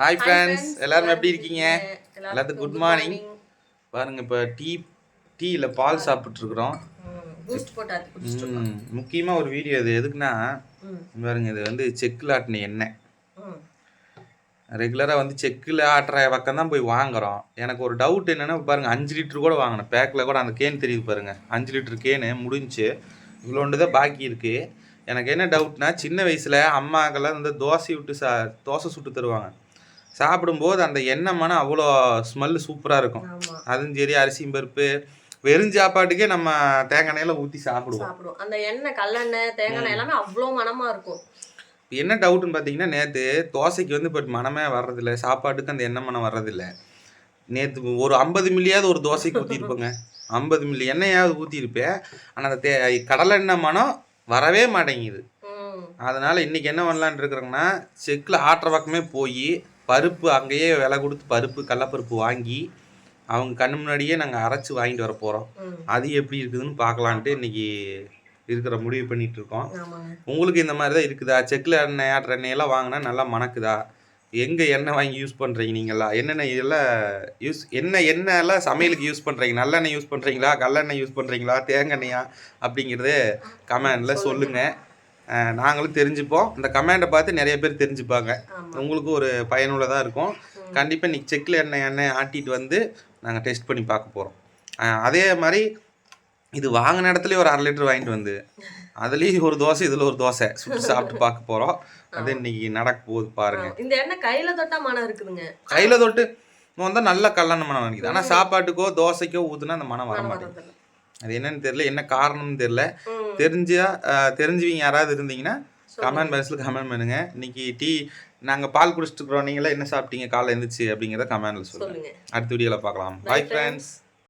Hi friends. எல்லாரும் எப்படி இருக்கீங்க? எல்லாத்துக்கும் குட் மார்னிங். பாருங்க இப்போ டீ டீயில் பால் சாப்பிட்ருக்குறோம் முக்கியமாக ஒரு வீடியோ இது. எதுக்குன்னா. பாருங்க இது வந்து செக்கில் ஆட்டின எண்ணெய். ரெகுலராக வந்து செக்கில் ஆட்டுற பக்கம் தான் போய் வாங்குறோம். எனக்கு ஒரு டவுட் என்னென்னா பாருங்க அஞ்சு லிட்டர் கூட வாங்கினேன். பேக்கில் கூட அந்த கேன் தெரியுது பாருங்க. அஞ்சு லிட்டர் கேனு முடிஞ்சு இவ்வளோண்டு தான் பாக்கி இருக்குது எனக்கு என்ன டவுட்னா சின்ன வயசில் அம்மாக்கெல்லாம் வந்து தோசை விட்டு சா தோசை சுட்டு தருவாங்க. சாப்பிடும்போது அந்த எண்ணெய் மனம் அவ்வளோ ஸ்மெல்லு சூப்பராக இருக்கும். அதுவும் சரி அரிசியும் பருப்பு வெறும் சாப்பாட்டுக்கே நம்ம தேங்காய் எண்ணெயில் ஊற்றி சாப்பிடுவோம். சாப்பிடுவோம். அந்த எண்ணெய் கல்லெண்ணெய் தேங்காய் எண்ணெய் எல்லாமே அவ்வளோ மனமா இருக்கும். என்ன டவுட்னு பார்த்தீங்கன்னா நேற்று தோசைக்கு வந்து இப்போ மனமே வர்றதில்ல. சாப்பாட்டுக்கு அந்த எண்ணெய் மனம் வர்றதில்ல. நேற்று ஒரு ஐம்பது மில்லியாவது ஒரு தோசைக்கு ஊற்றிருப்போங்க ஐம்பது மில்லி எண்ணெயாவது ஊற்றிருப்பேன் ஆனால் அந்த தே கடலெண்ணெய் மனம் வரவே மாட்டேங்குது. அதனால் இன்றைக்கி என்ன பண்ணலான்னு இருக்கிறோங்கன்னா செக்கில் ஆட்டுற பக்கமே போய் பருப்பு அங்கேயே விலை கொடுத்து பருப்பு கடலப்பருப்பு வாங்கி அவங்க கண்ணு முன்னாடியே நாங்கள் அரைச்சி வாங்கிட்டு வர போகிறோம். அது எப்படி இருக்குதுன்னு பார்க்கலான்ட்டு இன்னைக்கு இருக்கிற முடிவு பண்ணிட்டு இருக்கோம். உங்களுக்கு இந்த மாதிரி தான் இருக்குதா? செக்கில் எண்ணெய் ஆட்டுற எண்ணெயெல்லாம் வாங்கினா நல்லா மணக்குதா? எங்கே எண்ணெய் வாங்கி யூஸ் பண்ணுறீங்க நீங்களா என்னென்ன இதெல்லாம் யூஸ் என்ன எண்ணெய் எல்லாம் சமையலுக்கு யூஸ் பண்ணுறீங்க நல்லெண்ணெய் யூஸ் பண்ணுறீங்களா கல்லெண்ணெய் யூஸ் பண்ணுறீங்களா தேங்காய்யா அப்படிங்கிறது கமெண்டில் சொல்லுங்கள் நாங்களும் தெரிஞ்சுப்போம். இந்த கமெண்டை பார்த்து நிறைய பேர் தெரிஞ்சுப்பாங்க. ஆமா. உங்களுக்கு ஒரு பயனுள்ளதாக இருக்கும். கண்டிப்பாக இன்னைக்கு செக்கில் எண்ணெய் எண்ணெய் ஆட்டிட்டு வந்து நாங்கள் டெஸ்ட் பண்ணி பார்க்க போகிறோம் அதே மாதிரி இது வாங்கின இடத்துலயே ஒரு அரை லிட்டர் வாங்கிட்டு வந்து அதுலேயும் ஒரு தோசை இதில் ஒரு தோசை சுட்டு சாப்பிட்டு பார்க்க போகிறோம் அது இன்னைக்கு நடக்க போகுது பாருங்க. இந்த எண்ணெய் கையில தொட்டா மனம் இருக்குதுங்க. கையில் தொட்டு வந்தால் நல்ல கல்லெண்ணெய் மனம் நினைக்குது. ஆனால் சாப்பாட்டுக்கோ தோசைக்கோ ஊற்றுனா அந்த மனம் வர மாட்டேங்குது. அது என்னன்னு தெரியல என்ன காரணம்னு தெரியல. தெரிஞ்சா தெரிஞ்சவங்க யாராவது இருந்தீங்கன்னா கமெண்ட் பாக்ஸில் கமெண்ட் பண்ணுங்க. இன்னைக்கு டீ நாங்கள் பால் குடிச்சிட்டு இருக்கிறோம். நீங்களே என்ன சாப்பிட்டீங்க? காலைல எழுந்துச்சு அப்படிங்கிறத கமெண்ட்ல சொல்லுங்க. சொல்லுங்க. அடுத்த வீடியோவில் பார்க்கலாம். பாய். ஃப்ரெண்ட்ஸ்